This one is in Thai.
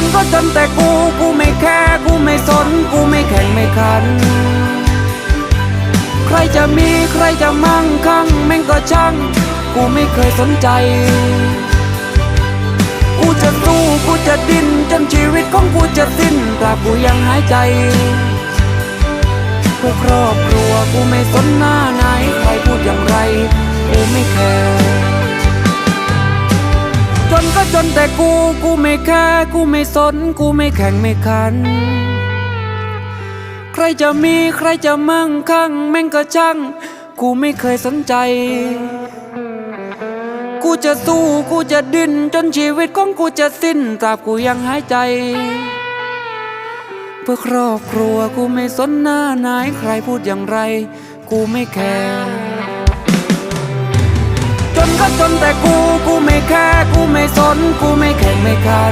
นก็จนแต่กู กูไม่แค่กูไม่สน กูไม่แข่งไม่ขัน ใครจะมีใครจะมั่งคั่งแม่งก็ช่าง กูไม่เคยสนใจ กูจะสู้กูจะดิ้นจนชีวิตของกูจะสิ้นตราบกูยังหายใจเพื่อครอบครัวกูไม่สนหน้าไหนใครพูดอย่างไรกูไม่แคร์ นก็จนแต่กู กูไม่แค่กูไม่สน กูไม่แข่งไม่ขัน ใครจะมีใครจะมั่งคั่ง แม่งก็ช่าง กูไม่เคยสนใจ กูจะสู้กูจะดิ้นจนชีวิตของกูจะสิ้นตราบกูยังหายใจ เพื่อครอบครัวกูไม่สนหน้าไหนใครพูดอย่างไร กูไม่แคร์ ก็จนแต่กู กูไม่แค่กูไม่สน กูไม่แข่งไม่ขัด